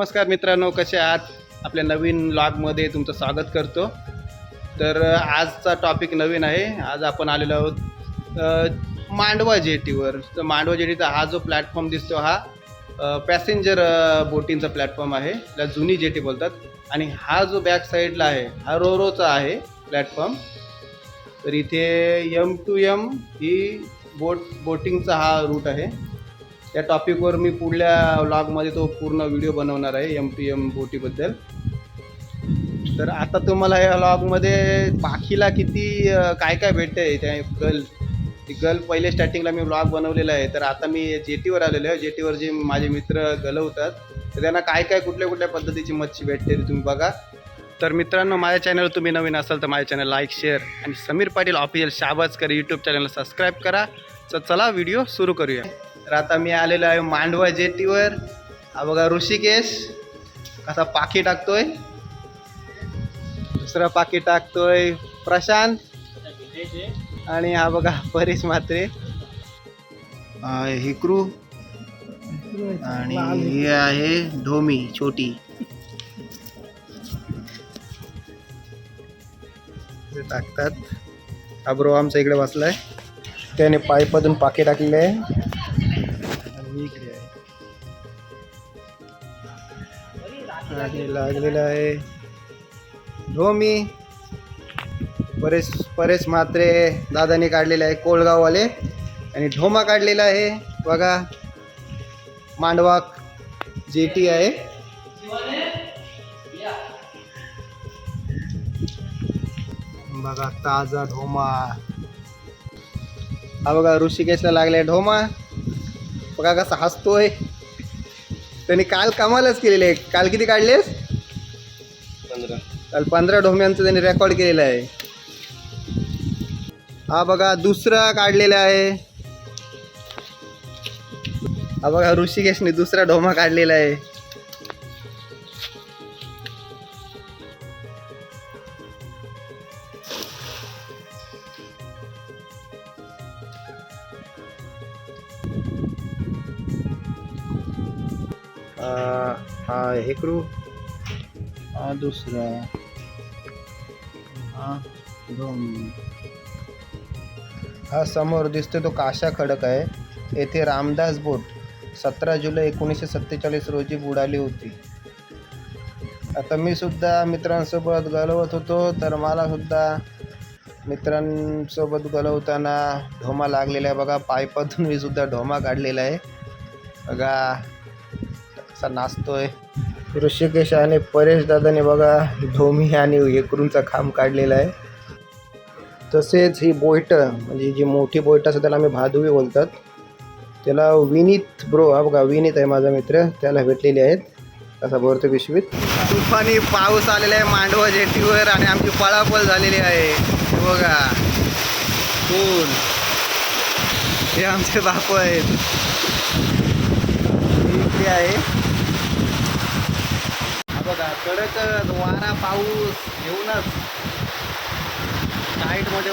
नमस्कार मित्रांनो कसे आहात? आपल्या नवीन लॉगमध्ये तुमचं स्वागत करतो. तर आजचा टॉपिक नवीन आहे. आज आपण आलेलो आहोत मांडवा जेटीवर. तर मांडवा जेटीचा हा जो प्लॅटफॉर्म दिसतो हा पॅसेंजर बोटिंगचा प्लॅटफॉर्म आहे. त्याला जुनी जेटी बोलतात. आणि हा जो बॅक साईडला आहे हा रोरोचा आहे प्लॅटफॉर्म तर इथे यम टू यम ही बोट बोटिंगचा हा रूट आहे. त्या टॉपिकवर मी पुढल्या व्लॉगमध्ये तो पूर्ण व्हिडिओ बनवणार आहे एम टी एम बोटीबद्दल. तर आता तुम्हाला या व्लॉगमध्ये पाखीला किती काय काय भेटते त्या गल ती गल पहिले स्टार्टिंगला मी व्लॉग बनवलेला आहे. तर आता मी जेटीवर आलेलो आहे. जेटीवर जे माझे मित्र गलवतात तर त्यांना काय काय कुठल्या कुठल्या पद्धतीची मच्छी भेटते ते तुम्ही बघा. तर मित्रांनो माझ्या चॅनलवर तुम्ही नवीन असाल तर माझ्या चॅनल लाईक शेअर आणि समीर पाटील ऑफिशियल शाबाजकर यूट्यूब चॅनलला सबस्क्राईब करा. तर चला व्हिडिओ सुरू करूया. तर आता मी आलेलो आहे मांडवा जेटीवर. हा बघा ऋषिकेश कसा पाखी टाकतोय. दुसरा पाखी टाकतोय प्रशांत. आणि हा बघा परेश म्हात्रे. हा हिक्रू. आणि ही आहे ढोमी छोटी. टाकतात. हा ब्रो आमचा इकडे बसलाय. त्याने पाईपातून पाकी टाकलेले आहे. आणि लागलेलं आहे. धोमी परेश परेश म्हात्रे दादाने काढलेले आहे कोळगाववाले. आणि ढोमा काढलेला आहे. बघा मांडवा जेटी आहे. बघा ताजा ढोमा. हा बघा ऋषिकेशला लागलाय ढोमा. बघा कसा हसतोय. त्यांनी काल कमालच केलेले आहे. काल किती काढलेस? काल पंधरा ढोम्यांचं त्यांनी रेकॉर्ड केलेलं आहे. हा बघा दुसरा काढलेला आहे. हा बघा ऋषिकेशने दुसरा ढोमा काढलेला आहे. हा हेकरू हा दुसरा. हा दोन. हा समोर दिसतो तो काशा खडक आहे. येथे रामदास बोट सतरा जुलै एकोणीसशे सत्तेचाळीस रोजी बुडाली होती. आता मी सुद्धा मित्रांसोबत गलवत होतो तर मला सुद्धा मित्रांसोबत गलवताना ढोमा लागलेला आहे. बघा पायपातून मी सुद्धा ढोमा काढलेला आहे. बघा असा नाचतोय. ऋषिकेश आणि परेश दादाने बघा धोमी आणि एकरूंचा खांब काढलेला आहे. तसेच ही बोयटं म्हणजे जी मोठी बोयटं असते त्याला आम्ही भादुवी बोलतात. त्याला विनीत ब्रो हा बघा विनीत आहे माझा मित्र त्याला भेटलेले आहेत. असा भरतो पिशवीत. तुफानी पाऊस आलेला आहे मांडवा जेटीवर आणि आमची पळापळ झालेली आहे. बघा. कोण? हे आमचे बापू आहेत. आहे. बघा कडक वारा पाऊस घेऊनच नाईटमध्ये